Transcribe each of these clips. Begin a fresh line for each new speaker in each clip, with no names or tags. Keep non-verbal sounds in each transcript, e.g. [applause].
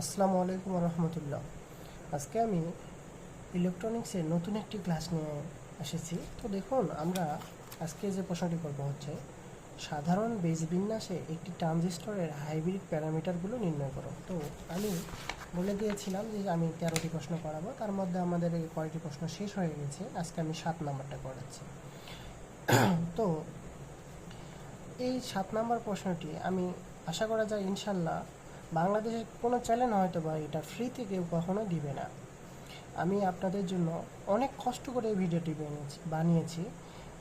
আসসালামু আলাইকুম রহমতুল্লাহ। আজকে আমি ইলেকট্রনিক্সের নতুন একটি ক্লাস নিয়ে এসেছি। তো দেখুন, আমরা আজকে যে প্রশ্নটি করব হচ্ছে, সাধারণ বেজ বিন্যাসে একটি ট্রানজিস্টরের হাইব্রিড প্যারামিটারগুলো নির্ণয় করো। তো আমি বলে দিয়েছিলাম যে আমি তেরোটি প্রশ্ন করাবো, তার মধ্যে আমাদের এই কয়টি প্রশ্ন শেষ হয়ে গেছে। আজকে আমি সাত নাম্বারটা করাচ্ছি [clears throat] তো এই সাত নম্বর প্রশ্নটি আমি আশা করা যায় ইনশাল্লাহ বাংলাদেশের কোনো চ্যানেল হয়তো বা এটা ফ্রিতে কেউ কখনো দিবে না। আমি আপনাদের জন্য অনেক কষ্ট করে এই ভিডিওটি বানিয়েছি বানিয়েছি।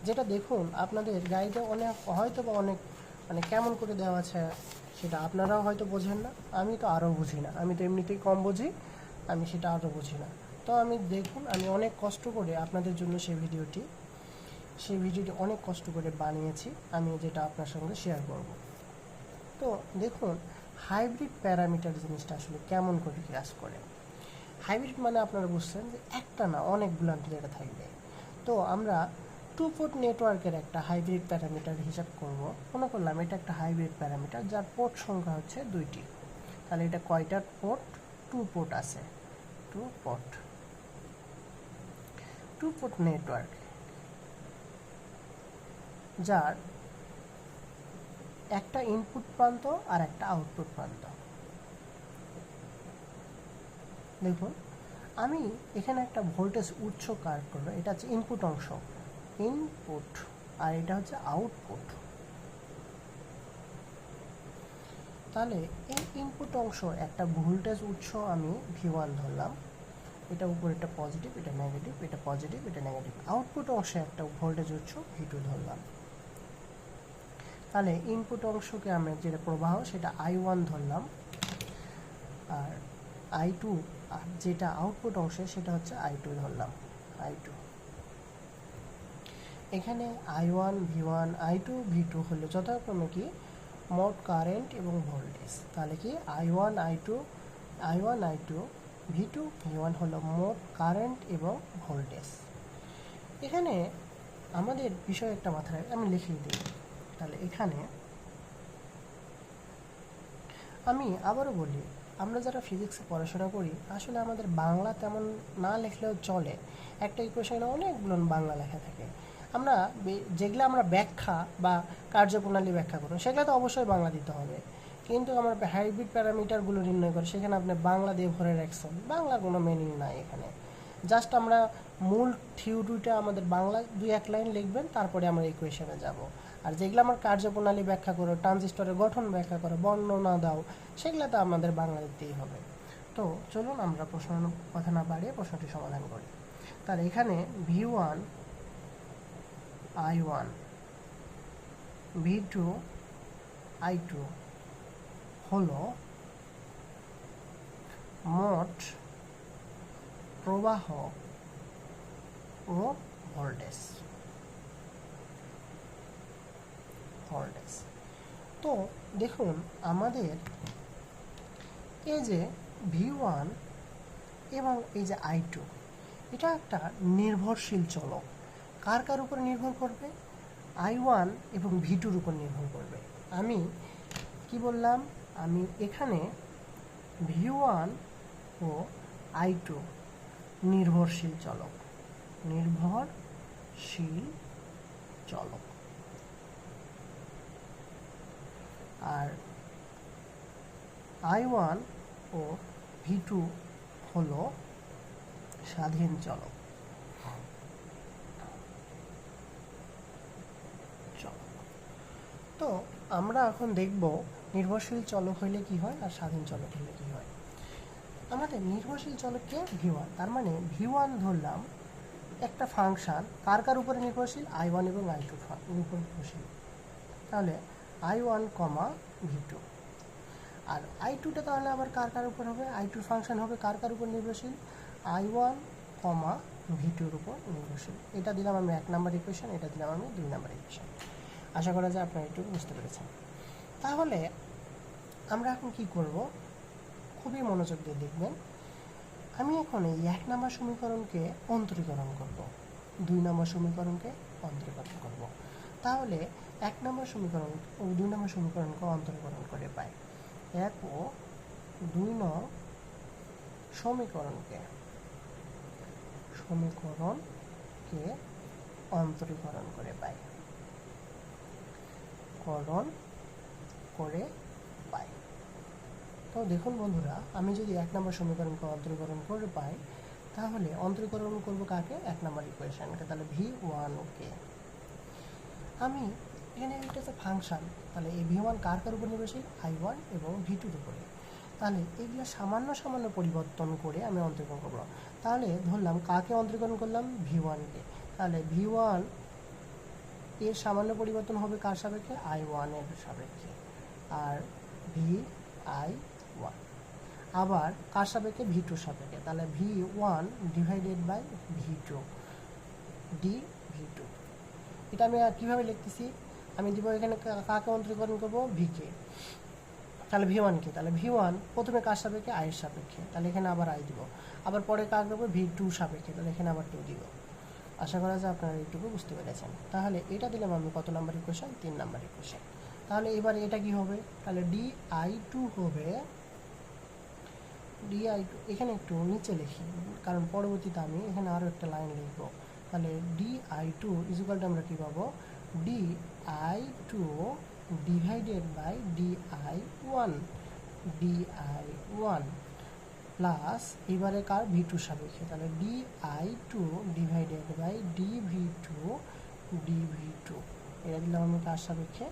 যেটা দেখুন, আপনাদের গাইডে অনেক হয়তো বা অনেক মানে কেমন করে দেওয়া আছে, সেটা আপনারাও হয়তো বোঝেন না, আমি তো আরও বুঝি না। আমি তো এমনিতেই কম বুঝি, আমি সেটা আরও বুঝি না। তো আমি দেখুন, আমি অনেক কষ্ট করে আপনাদের জন্য সেই ভিডিওটি সেই ভিডিওটি অনেক কষ্ট করে বানিয়েছি, আমি যেটা আপনার সঙ্গে শেয়ার করব। তো দেখুন হাইব্রিড প্যারামিটার জিনিসটা আসলে কেমন করে কাজ করে? হাইব্রিড মানে আপনারা বুঝছেন যে একটা না, অনেকগুলো যেটা থাকবে। তো আমরা টু পোর্ট নেটওয়ার্কের একটা হাইব্রিড প্যারামিটার হিসাব করব। মনে করলাম এটা একটা হাইব্রিড প্যারামিটার যার পোর্ট সংখ্যা হচ্ছে দুইটি। তাহলে এটা কয়টার পোর্ট টু পোর্ট আছে। Two port two port network যার একটা ইনপুট প্রান্ত আর একটা আউটপুট প্রান্ত। দেখুন, আমি এখানে একটা ভোল্টেজ উৎস কার করব এটা হচ্ছে ইনপুট অংশ। ইনপুট আর এটা হচ্ছে আউটপুট তাহলে এই ইনপুট অংশ, একটা ভোল্টেজ উৎস আমি ভি ওয়ান ধরলাম। এটা উপরে একটা পজিটিভ এটা নেগেটিভ এটা পজিটিভ এটা নেগেটিভ আউটপুট অংশে একটা ভোল্টেজ উৎস ভি টু ধরলাম। তাহলে ইনপুট অংশকে আমরা যেটা প্রবাহ, সেটা আই ওয়ান ধরলাম। আর আই টু আর যেটা আউটপুট অংশে, সেটা হচ্ছে আই টু ধরলাম। আই টু এখানে I one V one I two V two হলো যথাক্রমে কি? মোট কারেন্ট এবং ভোল্টেজ তাহলে কি? I one I two I one I two V two V one হলো মোট কারেন্ট এবং ভোল্টেজ এখানে আমাদের বিষয় একটা মাথায় আমি লিখিয়ে দিই। তাহলে এখানে আমি আবারও বলি, আমরা যারা ফিজিক্সে পড়াশোনা করি, আসলে আমাদের বাংলা তেমন না লিখলেও চলে। একটা ইকুয়েশনে অনেকগুলো বাংলা লেখা থাকে। আমরা যেগুলো আমরা ব্যাখ্যা বা কার্যপ্রণালী ব্যাখ্যা করব, সেগুলো তো অবশ্যই বাংলা দিতে হবে। কিন্তু আমরা হাইব্রিড প্যারামিটারগুলো নির্ণয় করে, সেখানে আপনি বাংলা দিয়ে ভরে রাখছেন বাংলার কোনো মিনিং নাই এখানে। জাস্ট আমরা মূল থিওরিটা আমাদের বাংলা দুই এক লাইন লিখবেন, তারপরে আমরা ইকুয়েশনে যাব। আর যেগুলো আমার কার্যপ্রণালী ব্যাখ্যা করো ট্রানজিস্টরের গঠন ব্যাখ্যা করো বর্ণনা দাও, সেগুলো তো আমাদের বাংলা দিতেই হবে। তো চলুন আমরা প্রশ্ন কথা না বাড়িয়ে প্রশ্নটি সমাধান করি। তাহলে এখানে V one I one V two I two হলো মোট প্রবাহ ও ভোল্টেজ। ভোল্টেজ তো দেখুন, আমাদের এই যে ভি ওয়ান এবং এই যে আই টু এটা একটা নির্ভরশীল চলক। কার কার উপর নির্ভর করবে? আই ওয়ান এবং ভি টুর উপর নির্ভর করবে। আমি কি বললাম? আমি এখানে ভি ওয়ান ও আই টু নির্ভরশীল চলক। নির্ভরশীল চলক। আর আই ওয়ান ও ভি টু হল স্বাধীন চলক। তো আমরা এখন দেখব নির্ভরশীল চলক হইলে কি হয় আর স্বাধীন চলক হইলে কি হয়। আমাদের নির্ভরশীল চলককে ভি ওয়ান, তার মানে ভি ওয়ান ধরলাম একটা ফাংশন কার কার উপরে নির্ভরশীল? আই ওয়ান এবং আই টু উপর নির্ভরশীল। তাহলে I one comma V two R I টুটা তাহলে আবার কার কার উপর হবে? আই টুর ফাংশন হবে কার কার উপর নির্ভরশীল? আই ওয়ান কমা ভি টুর উপর নির্ভরশীল। এটা দিলাম আমি এক নাম্বার ইকুয়েশন এটা দিলাম আমি দুই নাম্বার ইকুয়েশন আশা করা যায় আপনারা একটু বুঝতে পেরেছেন। তাহলে আমরা এখন কি করব? খুবই মনোযোগ দিয়ে দেখবেন। আমি এখন এই এক নম্বর সমীকরণকে অন্তরীকরণ করব। দুই নম্বর সমীকরণকে অন্তরীকরণ করব। তাহলে এক নম্বর সমীকরণ ও দুই নম্বর সমীকরণকে অন্তরীকরণ করে পাই। এক ও দুই নং সমীকরণকে সমীকরণকে অন্তরীকরণ করে পাই। করণ করে পাই। তো দেখুন বন্ধুরা, আমি যদি এক নম্বর সমীকরণকে অন্তরীকরণ করে পাই, তাহলে অন্তরীকরণ করব কাকে? এক নম্বর ইকুয়েশনকে তাহলে ভি ওয়ানকে আমি এখানে এটা হচ্ছে ফাংশন তাহলে এই ভি ওয়ান কার কার উপর নির্ভরশীল? আই ওয়ান এবং ভি টুর উপরে। তাহলে এগুলো সামান্য সামান্য পরিবর্তন করে আমি অন্তরীকরণ করব। তাহলে ধরলাম কাকে অন্তরীকরণ করলাম? ভি ওয়ানকে তাহলে ভি ওয়ানের সামান্য পরিবর্তন হবে কার সাপেক্ষে? আই ওয়ানের সাপেক্ষে। আর ভি আই ওয়ান আবার কার সাপেক্ষে? ভি টু সাপেক্ষে। তাহলে V one divided by V two D V two এটা আমি কীভাবে লিখতেছি? আমি দিব এখানে কা- কাকে অন্তরীকরণ করব? ভিকে তাহলে ভি ওয়ান ওয়ানকে তাহলে ভি ওয়ান প্রথমে কার সাপেক্ষে? আয়ের সাপেক্ষে। তাহলে এখানে আবার আই দিব। আবার পরে কার দেবো ভি টু সাপেক্ষে। তাহলে এখানে আবার টু দিব। আশা করা যায় আপনারা এইটুকু বুঝতে পেরেছেন। তাহলে এটা দিলাম আমি কত নাম্বার ইকুয়েশন তিন নাম্বার ইকুয়েশন তাহলে এবার এটা কি হবে? তাহলে ডি আই টু হবে, ডি আই টু, এখানে একটু নিচে লিখি। কারণ পরবর্তীতে আমি এখানে আরও একটা লাইন লিখব। তাহলে ডি আই টু ইজুকালটা আমরা কী পাবো? D I two divided by D I one D I one plus এবারে কার ভি টু সাপেক্ষে? তাহলে D I two divided by D V two D V two এটা দিলাম আমি কার সাপেক্ষে?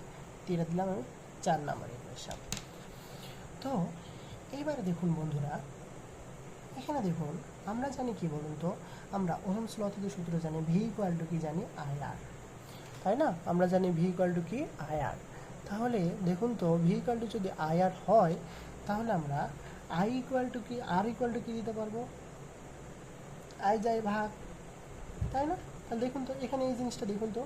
এটা দিলাম আমি চার নাম্বার ইকুয়েশন তো এইবারে দেখুন বন্ধুরা, এখানে দেখুন, আমরা জানি কি বলুন তো? আমরা ওহমস ল থেকে সূত্র জানি ভি ইকুয়াল টু কি জানি? আই আর তাই না? আমরা জানি ভি ইকুয়াল টু কি? আই আর তাহলে দেখুন তো ভি ইকুয়াল টু যদি আই আর হয়, তাহলে আমরা আই ইকুয়াল টু কি? আর ইকুয়াল টু কি দিতে পারব? আই যাই ভাগ, তাই না? তাহলে দেখুন তো, এখানে এই জিনিসটা দেখুন তো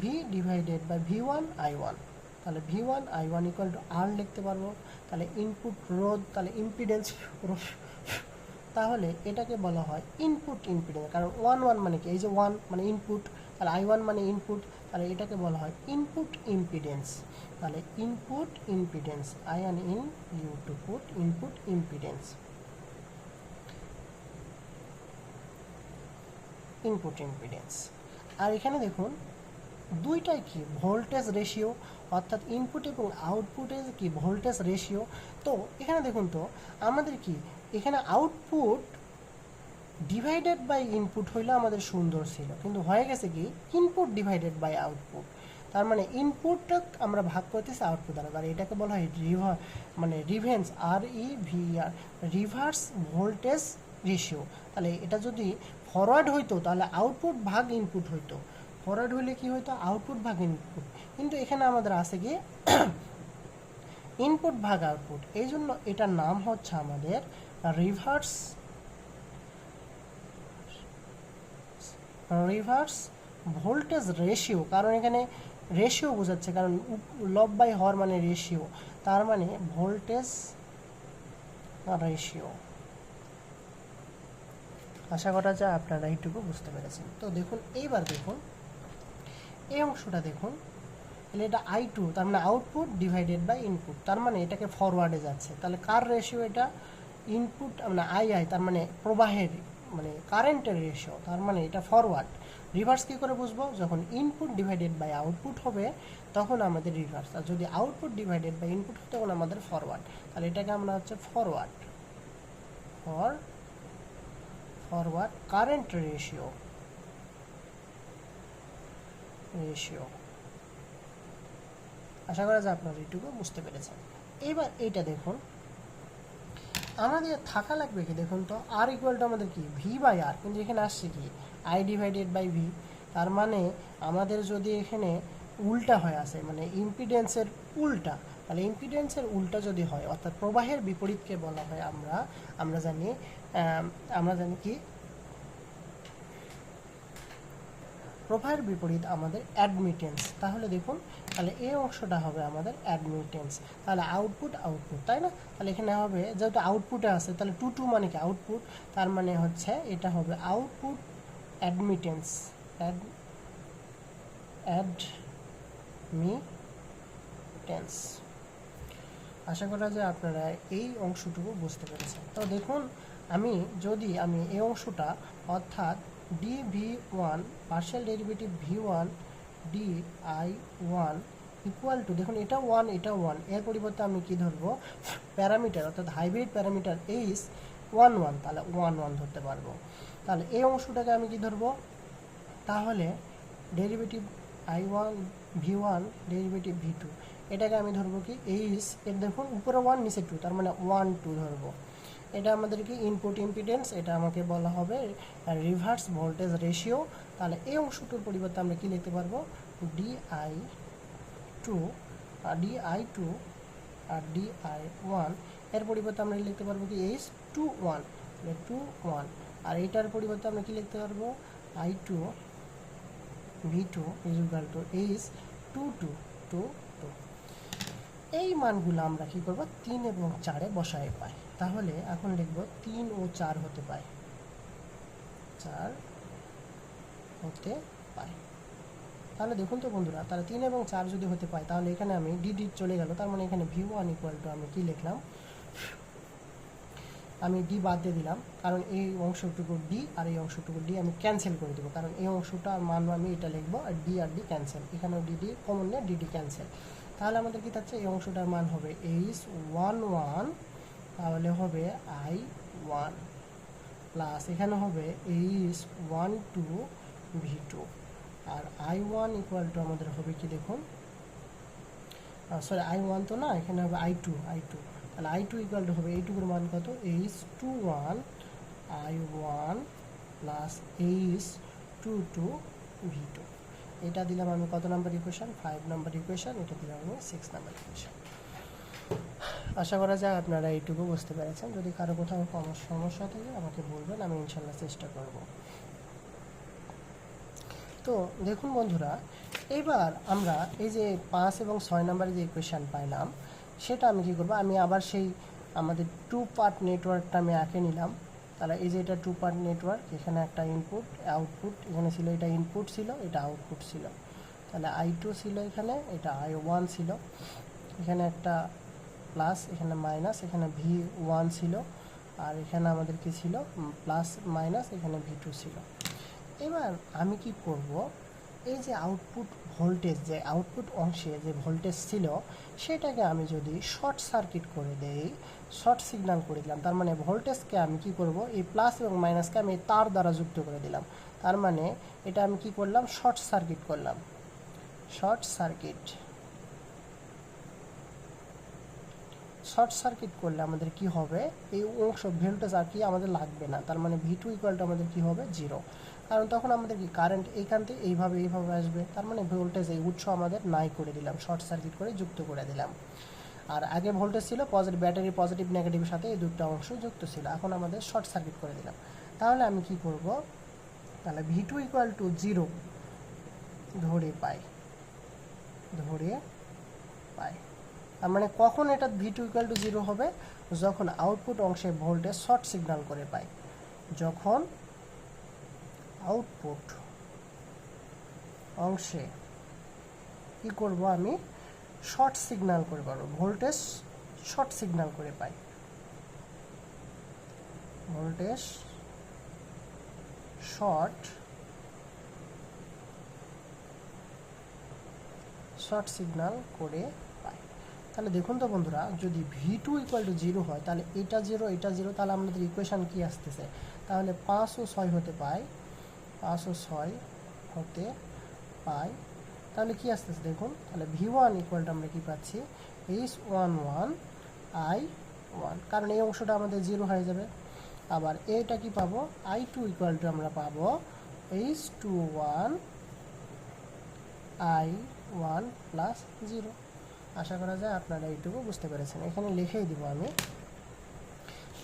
V divided by V one I one তাহলে V one I one equal to R লিখতে পারব। তাহলে ইনপুট রোধ, তাহলে ইম্পিডেন্স তাহলে এটাকে বলা হয় ইনপুট ইম্পিডেন্স কারণ ওয়ান ওয়ান মানে কি? এই যে ওয়ান মানে ইনপুট তাহলে আই ওয়ান মানে ইনপুট তাহলে এটাকে বলা হয় ইনপুট ইম্পিডেন্স তাহলে input impedance I an in you to put input impedance input impedance আর এখানে দেখুন, দুইটাই কি? ভোল্টেজ রেশিও অর্থাৎ ইনপুট এবং আউটপুটের কি? ভোল্টেজ রেশিও তো এখানে দেখুন তো, আমাদের কি এখানে আউটপুট ডিভাইডেড বাই ইনপুট হইলে আমাদের সুন্দর ছিল। কিন্তু হয়ে গেছে কি? ইনপুট ডিভাইডেড বাই আউটপুট তার মানে ইনপুটটা আমরা ভাগ করতেছি আউটপুট দ্বারা। তাহলে এটাকে বলা হয় রিভার মানে রিভেন্স আর E V R reverse voltage ratio তাহলে এটা যদি ফরওয়ার্ড হইতো, তাহলে আউটপুট ভাগ ইনপুট হইতো। ফরওয়ার্ড হইলে কি হইতো? আউটপুট ভাগ ইনপুট কিন্তু এখানে আমাদের আছে কি? [coughs] ইনপুট ভাগ আউটপুট এই জন্য এটার নাম হচ্ছে আমাদের রিভার্স রিভার্স ভোল্টেজ রেশিও কারণ এখানে রেশিও বোঝাচ্ছে, কারণ লব বাই হর মানে রেশিও তার মানে ভোল্টেজ রেশিও আশা করা যায় আপনারা এইটুকু বুঝতে পেরেছেন। তো দেখুন, এইবার দেখুন, এই অংশটা দেখুন, তাহলে এটা আই টু তার মানে আউটপুট ডিভাইডেড বাই ইনপুট তার মানে এটাকে ফরওয়ার্ডে যাচ্ছে। তাহলে কার রেশিও এটা? ইনপুট মানে আই আই তার মানে প্রবাহের মানে কারেন্টের রেশিও তার মানে এটা ফরওয়ার্ড রিভার্স কী করে বুঝব? যখন ইনপুট ডিভাইডেড বাই আউটপুট হবে, তখন আমাদের রিভার্স আর যদি আউটপুট ডিভাইডেড বাই ইনপুট হবে তখন আমাদের ফরওয়ার্ড তাহলে এটাকে আমরা হচ্ছে forward for forward current ratio ratio আশা করা যায় আপনারা এইটুকু বুঝতে পেরেছেন। এবার এইটা দেখুন। আমাদের থাকা লাগবে কি দেখুন তো? আর ইকুয়াল টু আমাদের কি? ভি বাই আর কিন্তু এখানে আসছে কি? আই ডিভাইডেড বাই ভি তার মানে আমাদের যদি এখানে উল্টা হয়ে আসে মানে ইম্পিডেন্সের উল্টা, তাহলে ইম্পিডেন্সের উল্টা যদি হয়, অর্থাৎ প্রবাহের বিপরীতকে বলা হয় আমরা আমরা জানি আমরা জানি কি? প্রবাহের বিপরীত আমাদের অ্যাডমিটেন্স তাহলে দেখুন, তাহলে এই অংশটা হবে আমাদের অ্যাডমিটেন্স তাহলে আউটপুট আউটপুট তাই না? তাহলে এখানে হবে, যেহেতু আউটপুটে আছে, তাহলে টু টু মানে কি? আউটপুট তার মানে হচ্ছে এটা হবে আউটপুট অ্যাডমিটেন্স অ্যাড অ্যাডমিটেন্স আশা করা যায় আপনারা এই অংশটুকু বুঝতে পেরেছেন। তো দেখুন, আমি, যদি আমি এই অংশটা, অর্থাৎ D V one partial derivative V one D I one equal to দেখুন এটা ওয়ান এটা ওয়ানের পরিবর্তে আমি কি ধরবো? প্যারামিটার, অর্থাৎ hybrid parameter H one one তাহলে ওয়ান ওয়ান ধরতে পারব। তাহলে এই অংশটাকে আমি কি ধরবো? তাহলে derivative I one V one derivative V two এটাকে আমি ধরবো কি? এইস এর দেখুন উপরে ওয়ান নিচে টু তার মানে ওয়ান টু ধরবো। এটা আমাদেরকে ইনপুট ইম্পিডেন্স এটা আমাকে বলা হবে রিভার্স ভোল্টেজ রেশিও তাহলে এই অংশটার পরিবর্তে আমরা কি লিখতে পারব? ডি আই টু আর ডি আই টু আর ডি আই ওয়ানের পরিবর্তে আমরা লিখতে পারব কি H two one two one আর এটার পরিবর্তে আমরা কি লিখতে পারব? I two V two is equal to H two two two two এই মানগুলো আমরা কি করব? তিন এবং চারে বসায় পাই। তাহলে এখন লিখব তিন ও চার হতে পাই চার হতে পাই তাহলে দেখুন তো বন্ধুরা, তাহলে তিন এবং চার যদি হতে পায়, তাহলে এখানে আমি ডিডি চলে গেল। তার মানে এখানে ভি ওয়ান ইকুয়াল টু আমি কি লিখলাম? আমি ডি বাদ দিয়ে দিলাম, কারণ এই অংশটুকু ডি আর এই অংশটুকু ডি আমি ক্যান্সেল করে দেবো। কারণ এই অংশটা মান আমি এটা লিখব, আর ডি আর ডি ক্যান্সেল এখানেও ডিডি কমন নেই ডিডি ক্যান্সেল তাহলে আমাদের কি থাকছে? এই অংশটার মান হবে এইচ ওয়ান ওয়ান তাহলে হবে আই ওয়ান প্লাস এখানে হবে H one two V two R I one equal to আমাদের হবে কি দেখুন? সরি আই ওয়ান তো না, এখানে হবে আই টু আই টু তাহলে আই টু ইকুয়াল টু হবে এইটুকুর মান কত? H two one I one plus H two two V two এটা দিলাম আমি কত number equation five number equation এটা দিলাম আমি সিক্স নাম্বার ইকুয়েশন আশা করা যায় আপনারা এইটুকু বুঝতে পেরেছেন। যদি কারও কোথাও কম সমস্যা থাকে আমাকে বলবেন, আমি ইনশাল্লাহ চেষ্টা করব। তো দেখুন বন্ধুরা, এবার আমরা এই যে পাঁচ এবং ছয় নম্বরের যে ইকুয়েশান পাইলাম, সেটা আমি কী করব? আমি আবার সেই আমাদের টু পার্ট নেটওয়ার্কটা আমি আঁকে নিলাম। তাহলে এই যে এটা টু পার্ট নেটওয়ার্ক এখানে একটা ইনপুট আউটপুট এখানে ছিল এটা ইনপুট ছিল, এটা আউটপুট ছিল। তাহলে আই টু ছিল এখানে, এটা আই ওয়ান ছিল। এখানে একটা প্লাস এখানে মাইনাস এখানে ভি ওয়ান ছিল, আর এখানে আমাদের কি ছিল? প্লাস মাইনাস এখানে ভি টু ছিল। এবার আমি কি করব? এই যে আউটপুট ভোল্টেজ যে আউটপুট অংশে যে ভোল্টেজ ছিল, সেটাকে আমি যদি শর্ট সার্কিট করে দেই শর্ট সিগন্যাল করে দিলাম, তার মানে ভোল্টেজকে আমি কি করব? এই প্লাস এবং মাইনাসকে আমি তার দ্বারা যুক্ত করে দিলাম। তার মানে এটা আমি কি করলাম? শর্ট সার্কিট করলাম। শর্ট সার্কিট শর্ট সার্কিট করলে আমাদের কি হবে? এই অংশ ভোল্টেজ আর কি আমাদের লাগবে না। তার মানে ভি টু ইকুয়ালটা আমাদের কি হবে? জিরো কারণ তখন আমাদের কি কারেন্ট এইখান থেকে এইভাবে এইভাবে আসবে। তার মানে ভোল্টেজ এই উৎস আমাদের নাই করে দিলাম। শর্ট সার্কিট করে যুক্ত করে দিলাম। আর আগে ভোল্টেজ ছিল পজিটিভ ব্যাটারি পজিটিভ নেগেটিভের সাথে এই দুটো অংশ যুক্ত ছিল। এখন আমাদের শর্ট সার্কিট করে দিলাম। তাহলে আমি কি করব? তাহলে V two equal to zero ধরে পাই। ধরে পাই। মানে কখন এটা V two equal to zero হবে? যখন আউটপুট অংশে ভোল্টেজ শর্ট সিগন্যাল করে পাই। যখন আউটপুট অংশে কি করব আমি? শর্ট সিগন্যাল করে পারব ভোল্টেজ শর্ট সিগন্যাল করে পাই। ভোল্টেজ শর্ট শর্ট সিগন্যাল করে তাহলে দেখুন তো বন্ধুরা, যদি V two equal to zero হয়, তাহলে এটা জিরো এটা জিরো তাহলে আমাদের ইকুয়েশান কি আসতেছে? তাহলে পাঁচ ও ছয় হতে পায়, পাঁচ ও ছয় হতে পাই তাহলে কি আসতেছে দেখুন, তাহলে ভি ওয়ান ইকুয়ালটা আমরা কি পাচ্ছি? H one one I one কারণ এই অংশটা আমাদের জিরো হয়ে যাবে। আবার এটা কি পাবো? আই টু ইকুয়াল টু আমরা পাবো H two one I one plus zero আশা করা যায় আপনারা এইটুকু বুঝতে পেরেছেন। এখানে লিখেই দিব আমি।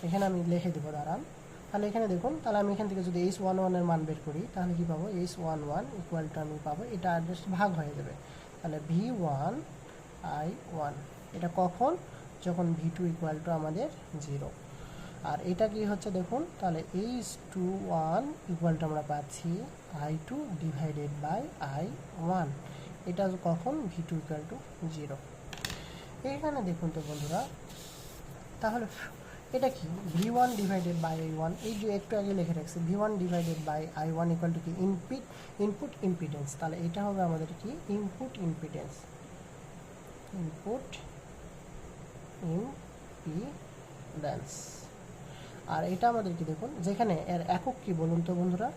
এখানে আমি লিখে দিব, দাঁড়ান। তাহলে এখানে দেখুন, তাহলে আমি এখান থেকে যদি এইচ ওয়ান ওয়ানের মান বের করি, তাহলে কি পাবো? H one one equal to আমি পাবো। এটা অ্যাড্রেস ভাগ হয়ে যাবে। তাহলে ভি ওয়ান আই ওয়ান এটা কখন? যখন ভি টু ইকুয়াল টু আমাদের জিরো আর এটা কি হচ্ছে দেখুন, তাহলে H two one equal to আমরা পাচ্ছি I two divided by I one এটা কখন? V two equal to zero এখানে দেখুন তো বন্ধুরা, তাহলে এটা কি? V one divided by I one এই যে একটু আগে লিখে রাখছি V one divided by I one equal to কি? ইনপিট ইনপুট ইম্পিডেন্স তাহলে এটা হবে আমাদের কি? ইনপুট ইম্পিডেন্স ইনপুট ইম্পিডেন্স আর এটা আমাদের কি দেখুন, যেখানে এর একক কি বলুন তো বন্ধুরা?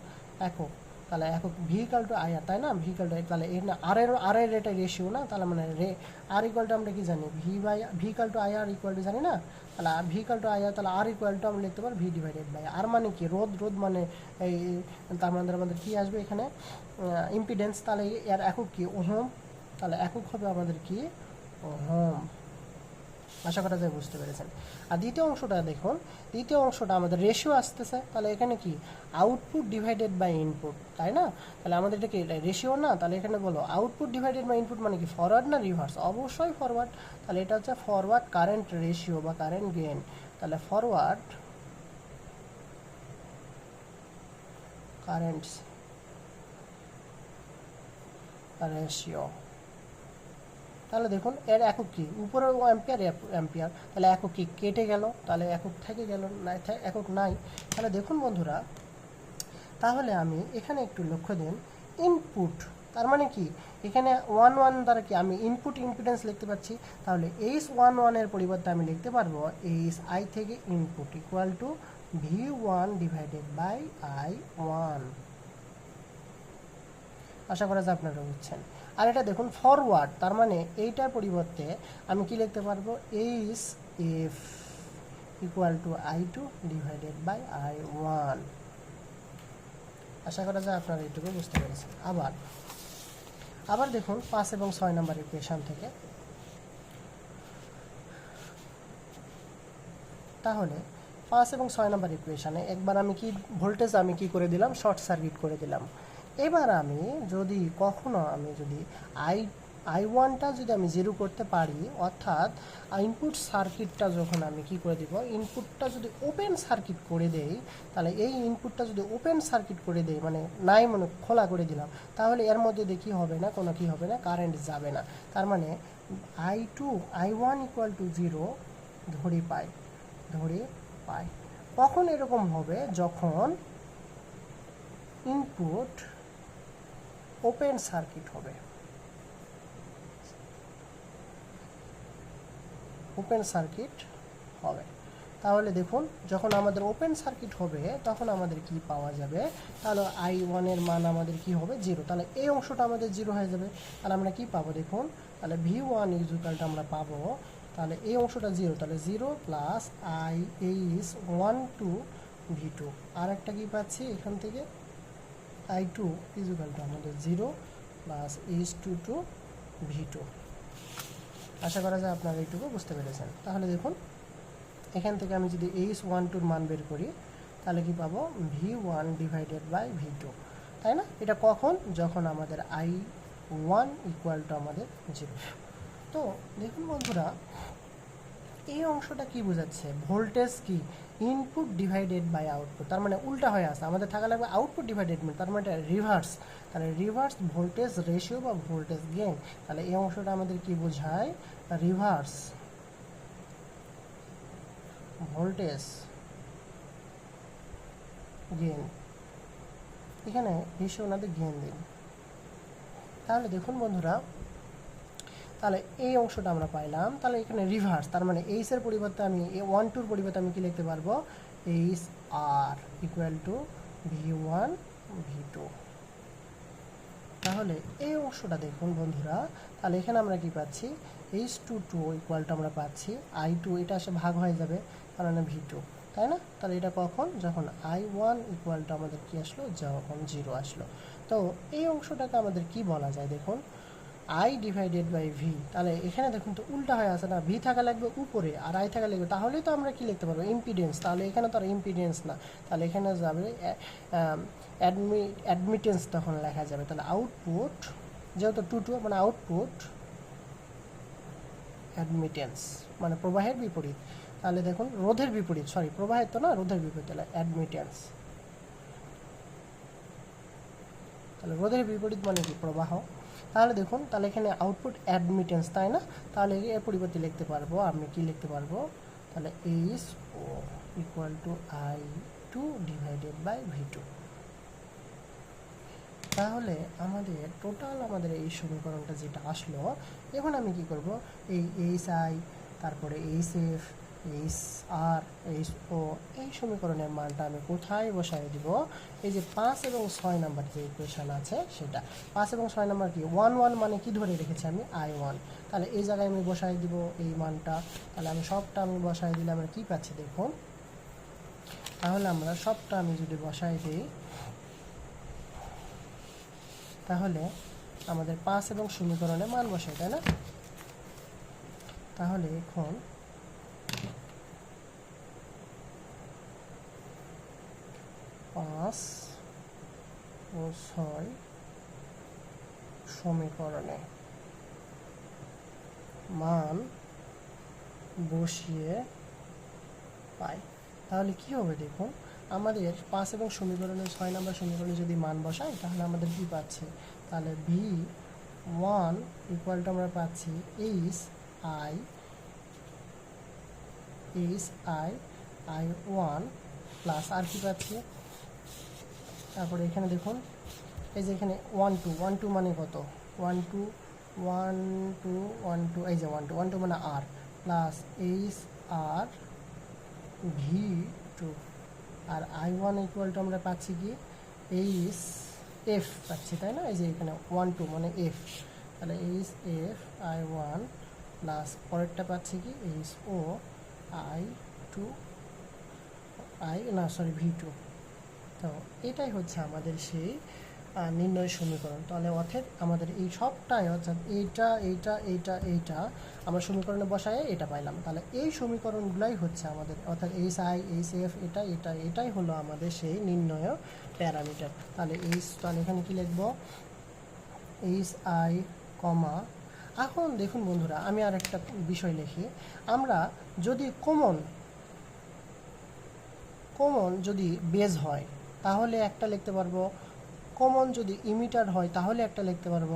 একক। তাহলে একক ভিহিকাল টু আয়ার তাই না? ভিহিকাল টু তাহলে এর না আর এর আর এর এটা রেশিও না? তাহলে মানে রে আর ইকুয়াল টু আমরা কি জানি? ভি বাই ভিহিকাল টু আয়ার ইকুয়াল টু জানি না? তাহলে আর ভিহিকাল টু আয়ার তাহলে আর ইকুয়াল টু আমরা লিখতে পারি ভি ডিভাইডেড বাই আর মানে কি? রোদ রোদ মানে এই, তার মধ্যে আমাদের কি আসবে এখানে? ইম্পিডেন্স তাহলে এর একক কি? ওহম। তাহলে একক হবে আমাদের কি? ওহম। আশা করা যায় বুঝতে পেরেছেন। আর দ্বিতীয় অংশটা দেখুন, দ্বিতীয় অংশটা আমাদের রেশিও আসতেছে, তাহলে এখানে কি? আউটপুট ডিভাইডেড বাই ইনপুট তাই না? তাহলে আমাদের এটা কি রেশিও না? তাহলে এখানে বলো আউটপুট ডিভাইডেড বাই ইনপুট মানে কি ফরওয়ার্ড না রিভার্স অবশ্যই ফরওয়ার্ড তাহলে এটা হচ্ছে ফরওয়ার্ড কারেন্ট রেশিও বা কারেন্ট গেইন তাহলে ফরওয়ার্ড কারেন্ট রেশিও তাহলে দেখুন, এর একক কি? উপরে অ্যাম্পিয়ার অ্যাম্পিয়ার তাহলে একক কি? কেটে গেল, তাহলে একক থেকে গেল, নাই একক নাই। তাহলে দেখুন বন্ধুরা, তাহলে আমি এখানে একটু লক্ষ্য দিন। ইনপুট তার মানে কি? এখানে ওয়ান ওয়ান দ্বারা কি আমি ইনপুট ইম্পিডেন্স লিখতে পাচ্ছি তাহলে এইচ ওয়ান ওয়ানের পরিবর্তে আমি লিখতে পারব এইচ আই থেকে input equal to V one divided by I one আশা করা যায় আপনারা বুঝছেন। আর এটা দেখুন ফরওয়ার্ড তার মানে এইটার পরিবর্তে আমি কি লিখতে পারব? H F equal to I two divided by I one আশা করা যায় আপনারা এইটুকু বুঝতে পেরেছেন। আবার আবার দেখুন, পাঁচ এবং ছয় নম্বর ইকুয়েশন থেকে। তাহলে, পাঁচ এবং ছয় নম্বর ইকুয়েশনে একবার আমি কি ভোল্টেজ আমি কি করে দিলাম? শর্ট সার্কিট করে দিলাম। এবার আমি যদি কখনো আমি যদি আই আই ওয়ানটা যদি আমি জিরো করতে পারি, অর্থাৎ ইনপুট সার্কিটটা যখন আমি কি করে দিব? ইনপুটটা যদি ওপেন সার্কিট করে দেই, তাহলে এই ইনপুটটা যদি ওপেন সার্কিট করে দেই মানে নাই মনে খোলা করে দিলাম, তাহলে এর মধ্যে দিয়ে হবে না, কোনো কি হবে না কারেন্ট যাবে না। তার মানে I two I one equal to zero ধরি পাই, ধরে পাই। কখন এরকম হবে? যখন ইনপুট ওপেন সার্কিট হবে। ওপেন সার্কিট হবে। তাহলে দেখুন, যখন আমাদের ওপেন সার্কিট হবে, তখন আমাদের কি পাওয়া যাবে? তাহলে আই ওয়ানের মান আমাদের কি হবে? জিরো তাহলে এই অংশটা আমাদের জিরো হয়ে যাবে। তাহলে আমরা কি পাবো দেখুন? তাহলে ভি ওয়ান ইজুকালটা আমরা পাবো, তাহলে এই অংশটা জিরো তাহলে zero plus I H one two V two আর একটা কি পাচ্ছি এখান থেকে? আই টু ইজুকালটা আমাদের zero plus H two two V two আশা করা যায় আপনারা এইটুকু বুঝতে পেরেছেন। তাহলে দেখুন, এখান থেকে আমি যদি এইচ ওয়ান টুর মান বের করি, তাহলে কি পাবো? V one divided by V two তাই না? এটা কখন? যখন আমাদের আই ওয়ান ইকুয়াল টু আমাদের জিরো তো দেখুন বন্ধুরা, এই অংশটা কি বোঝাচ্ছে? ভোল্টেজ কি? ইনপুট ডিভাইডেড বাই আউটপুট তার মানে উল্টা হয়ে আসে আমাদের থাকা লাগবে আউটপুট ডিভাইডেড তার মানে এটা রিভার্স তাহলে রিভার্স ভোল্টেজ রেশিও বা ভোল্টেজ গেন তাহলে এই অংশটা আমাদের কি বোঝায়? রিভার্স ভোল্টেজ গেন এখানে রেশিও ওনাদের গেন দিন। তাহলে দেখুন বন্ধুরা তাহলে এই অংশটা আমরা পাইলাম। তাহলে এখানে রিভার্স তার মানে এইচ এর পরিবর্তে আমি ওয়ান টুর পরিবর্তে আমি কি লিখতে পারব? H R equal to V one V two তাহলে এই অংশটা দেখুন বন্ধুরা, তাহলে এখানে আমরা কি পাচ্ছি? এইচ টু টু ইকুয়ালটা আমরা পাচ্ছি। আই টু এটা আসে ভাগ হয়ে যাবে কারণ ভি টু তাই না? তাহলে এটা কখন? যখন আই ওয়ান ইকুয়ালটা আমাদের কি আসলো? যখন জিরো আসলো। তো এই অংশটাকে আমাদের কি বলা যায় দেখুন? আই ডিভাইডেড বাই ভি তাহলে এখানে দেখুন তো উল্টা হয়ে আছে না ভি থাকা লাগবে উপরে আর আই থাকা লাগবে, তাহলেই তো আমরা কি লিখতে পারব? ইম্পিডেন্স তাহলে এখানে তো আর ইম্পিডেন্স না। তাহলে এখানে যাবে অ্যাডমি অ্যাডমিটেন্স তখন লেখা যাবে। তাহলে আউটপুট যেহেতু টু টু মানে আউটপুট অ্যাডমিটেন্স মানে প্রবাহের বিপরীত। তাহলে দেখুন, রোধের বিপরীত সরি প্রবাহের তো না, রোধের বিপরীত, তাহলে অ্যাডমিটেন্স তাহলে রোধের বিপরীত মানে কি? প্রবাহ। তাহলে দেখুন, তাহলে এখানে আউটপুট অ্যাডমিটেন্স তাই না? তাহলে এর পরিবর্তে লিখতে পারব, আমি কি লিখতে পারব? তাহলে H O equal to I two divided by V two তাহলে আমাদের টোটাল আমাদের এই সমীকরণটা যেটা আসলো, এখন আমি কি করব? এই এইচ আই তারপরে H F H R H O এই সমীকরণের মানটা আমি কোথায় বসাই দিব? এই যে পাঁচ এবং ছয় নাম্বার যে ইকুয়েশন আছে সেটা। পাঁচ এবং ছয় নাম্বার কি? ওয়ান ওয়ান মানে কি ধরে রেখেছি আমি? আই ওয়ান তাহলে এই জায়গায় আমি বসাই দিব এই মানটা। তাহলে আমি সবটা আমি বসাই দিলে আমরা কী পাচ্ছি দেখুন? তাহলে আমরা সবটা আমি যদি বসাই দিই, তাহলে আমাদের পাঁচ এবং সমীকরণে মান বসাই তাই না? তাহলে এখন পাঁচ ও ছয় সমীকরণে। মান বসিয়ে পাই। তাহলে কি হবে দেখুন, আমাদের পাঁচ এবং সমীকরণের ছয় নম্বর সমীকরণে যদি মান বসাই, তাহলে আমাদের কি পাচ্ছে? তাহলে ভি ওয়ান ইকুয়াল টু আমরা পাচ্ছি H I H I I one plus আর কি পাচ্ছি? তারপরে এখানে দেখুন, এই যে এখানে ওয়ান টু ওয়ান টু মানে কত? One two one two one two এই যে ওয়ান টু ওয়ান টু মানে আর plus H R V two R I one equal to আমরা পাচ্ছি কি? এইচ এফ পাচ্ছি, তাই না? এই যে এখানে ওয়ান টু মানে এফ তাহলে H F I one plus পরেরটা পাচ্ছি কি? H O I two I না সরি ভি টু তো এটাই হচ্ছে আমাদের সেই নির্ণয় সমীকরণ। তাহলে অর্থাৎ আমাদের এই সবটাই অর্থাৎ এইটা এইটা এইটা এইটা আমরা সমীকরণে বসায় এটা পাইলাম। তাহলে এই সমীকরণগুলাই হচ্ছে আমাদের অর্থাৎ এইচ আই এইচ এফ এটা এটা, এটাই হলো আমাদের সেই নির্ণয় প্যারামিটার। তাহলে এইচ তাহলে এখানে কি লিখব? H I comma. এখন দেখুন বন্ধুরা, আমি আর একটা বিষয় লিখি। আমরা যদি কমন কমন যদি বেজ হয় তাহলে একটা লিখতে পারব কমন যদি ইমিটার হয় তাহলে একটা লিখতে পারব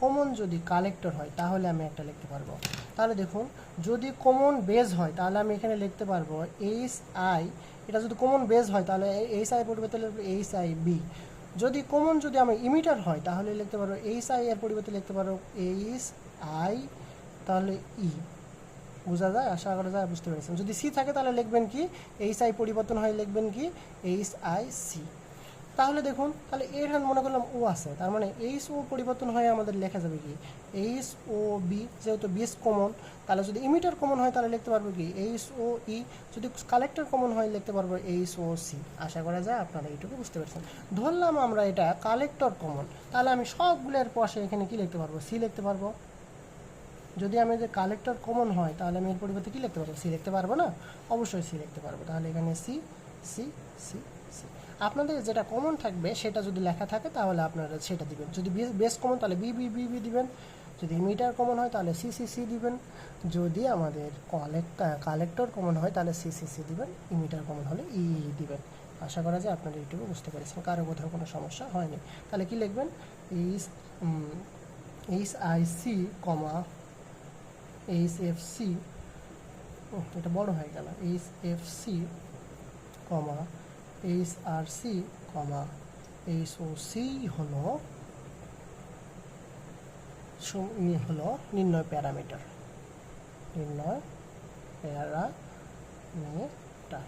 কমন যদি কালেক্টর হয় তাহলে আমি একটা লিখতে পারব। তাহলে দেখুন, যদি কমন বেজ হয় তাহলে আমি এখানে লিখতে পারব এইচ আই এটা যদি কমন বেজ হয় তাহলে এইচ আই পরিবর্তে লিখব এইচ আই বি যদি কমন যদি আমার ইমিটার হয় তাহলে লিখতে পারব এইচ আই এর পরিবর্তে লিখতে পারব এইচ আই তাহলে ই বোঝা যায়, আশা করা যায়, বুঝতে পেরেছেন। যদি সি থাকে তাহলে লিখবেন কি? এইচ আই পরিবর্তন হয় লিখবেন কি? এইচ আই সি তাহলে দেখুন, তাহলে এর হান মনে করলাম ও আছে, তার মানে এইচ ও পরিবর্তন হয়ে আমাদের লেখা যাবে কি? এইচ ও বি যেহেতু বিস কমন তাহলে যদি ইমিটার কমন হয় তাহলে লিখতে পারব কি? এইচ ও ই যদি কালেক্টর কমন হয় লিখতে পারব এইচ ও সি আশা করা যায় আপনারা এইটুকু বুঝতে পারছেন। ধরলাম আমরা এটা কালেক্টর কমন তাহলে আমি সবগুলোর পাশে এখানে কি লিখতে পারব? সি লিখতে পারব। যদি আমি যে কালেক্টর কমন হয়, তাহলে আমি এর পরিবর্তে কী লিখতে পারব? সি লিখতে পারব না? অবশ্যই সি লিখতে পারব। তাহলে এখানে সি সি সি সি আপনাদের যেটা কমন থাকবে, সেটা যদি লেখা থাকে, তাহলে আপনারা সেটা দিবেন। যদি বেস কমন তাহলে বি বি বি বি দিবেন। যদি মিটার কমন হয়, তাহলে সি সি সি দিবেন। যদি আমাদের কালেক্ট কালেক্টর কমন হয়, তাহলে সি সি সি দিবেন। ইমিটার কমন হলে ই দিবেন। আশা করা যায় আপনারা এইটুকু বুঝতে পেরেছেন। কারও কোথাও কোনো সমস্যা হয়নি। তাহলে কি লিখবেন? H H I C comma H F C এটা বড় হয়ে গেল। H F C comma H R C comma. H O C হলো হলো নির্ণয় প্যারামিটার। নির্ণয় প্যারামিটার।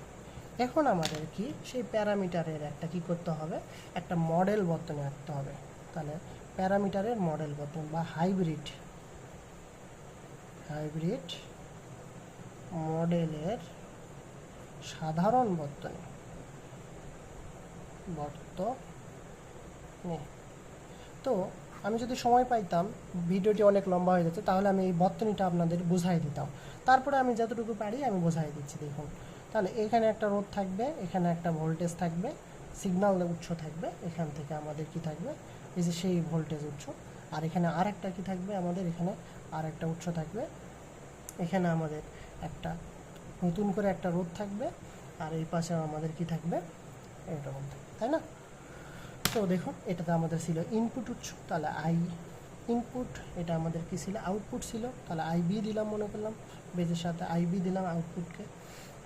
এখন আমাদের কি, সেই প্যারামিটারের একটা কি করতে হবে? একটা মডেল বর্তনে আঁকতে হবে। তাহলে প্যারামিটারের মডেল বর্তন বা হাইব্রিড হাইব্রিড মডেলের সাধারণ বর্তনী। বর্তনে। তো আমি যদি সময় পাইতাম, ভিডিওটি অনেক লম্বা হয়ে যাচ্ছে, তাহলে আমি এই বর্তনীটা আপনাদের বুঝাই দিতাম। তারপরে আমি যতটুকু পারি, আমি বোঝাই দিচ্ছি, দেখুন। তাহলে এখানে একটা রোদ থাকবে, এখানে একটা ভোল্টেজ থাকবে সিগন্যাল উৎস থাকবে, এখান থেকে আমাদের কি থাকবে? এই যে সেই ভোল্টেজ উৎস। আর এখানে আর একটা কি থাকবে আমাদের? এখানে আর একটা উৎস থাকবে। এখানে আমাদের একটা নতুন করে একটা রোদ থাকবে আর এই পাশে আমাদের কি থাকবে? এরকম থাকবে, তাই না? তো দেখুন এটাতে আমাদের ছিল ইনপুট উৎস তাহলে আই ইনপুট এটা আমাদের কি ছিল? আউটপুট ছিল তাহলে আইবি দিলাম মনে করলাম বেজের সাথে আইবি দিলাম আউটপুটকে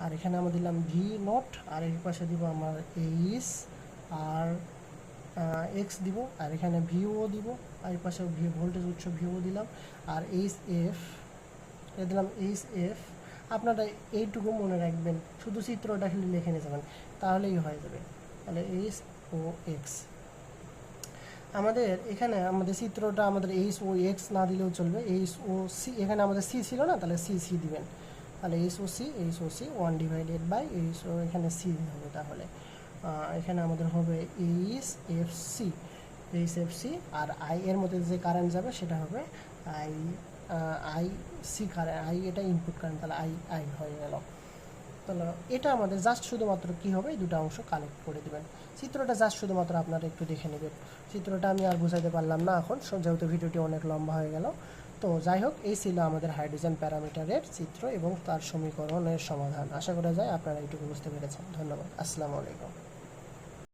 আর এখানে আমরা দিলাম ভি নট আর এই পাশে দিব আমার এইস আর এক্স দিব আর এখানে ভিও দিব। আর এই পাশে ভোল্টেজ উৎস ভিও দিলাম। আর এইচ এফ এটা দিলাম এইচ এফ আপনারা এইটুকু মনে রাখবেন, শুধু চিত্রটা খালি লিখে নিয়ে যাবেন, তাহলেই হয়ে যাবে। তাহলে এইচ ও এক্স আমাদের এখানে আমাদের চিত্রটা আমাদের এইচ ও এক্স না দিলেও চলবে। এইচ ও সি এখানে আমাদের সি ছিল না, তাহলে সি সি দিবেন। তাহলে H O C H O C one divided by H O এখানে সি হবে তাহলে। এখানে আমাদের হবে H F C H F C R I এর মধ্যে যে কারেন্ট যাবে সেটা হবে I I C current I এটা ইনপুট কারেন্ট তাহলে আই আই হয়ে গেল। তাহলে এটা আমাদের জাস্ট শুধুমাত্র কি হবে? এই দুটো অংশ কালেক্ট করে দেবেন। চিত্রটা জাস্ট শুধুমাত্র আপনারা একটু দেখে নেবেন। চিত্রটা আমি আর বুঝাইতে পারলাম না এখন যেহেতু ভিডিওটি অনেক লম্বা হয়ে গেল। তো যাই হোক, এই ছিল আমাদের হাইড্রোজেন প্যারামিটারের চিত্র এবং তার সমীকরণের সমাধান। আশা করা যায় আপনারা এইটুকু বুঝতে পেরেছেন। ধন্যবাদ। আসসালামু আলাইকুম।